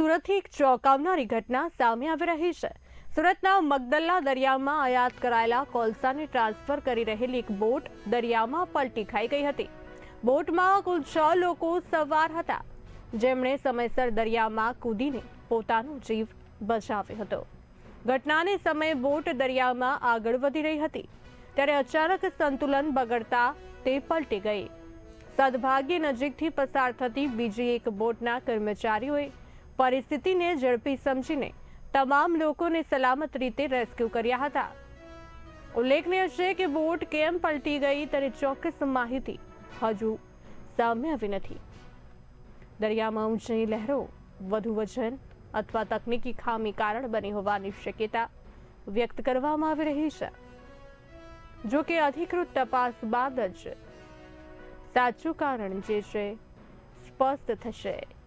સુરતથી એક ચોંકાવનારી ઘટના સામે આવી રહી છે. સુરતના મગદલ્લા દરિયામાં આયાત કરાયેલા કોલસાને ટ્રાન્સફર કરી રહેલી એક બોટ દરિયામાં પલટી ખાઈ ગઈ હતી. બોટમાં કુલ છ લોકો સવાર હતા. જેમણે સમયસર દરિયામાં કૂદીને પોતાનો જીવ બચાવ્યો હતો. ઘટનાને સમયે બોટ દરિયામાં આગળ વધી રહી હતી. ત્યારે અચાનક સંતુલન બગડતા તે પલટી ગઈ. સદભાગ્ય નજીકથી પસાર થતી બીજી એક બોટના કર્મચારીઓએ પરિસ્થિતિને ઝડપી સમજીને તમામ લોકોને સલામત રીતે રેસ્ક્યુ કર્યા હતા. ઉલ્લેખનીય છે કે બોટ કેમ પલટી ગઈ તેની ચોક્કસ માહિતી હજુ સામે આવી નથી. દરિયામાં ઊંચી લહેરો, વધુ વજન અથવા તકનીકી ખામી કારણ બની હોવાની શક્યતા વ્યક્ત કરવામાં આવી રહી છે. જો કે અધિકૃત તપાસ બાદ જ સાચું કારણ જે છે, સ્પષ્ટ થશે.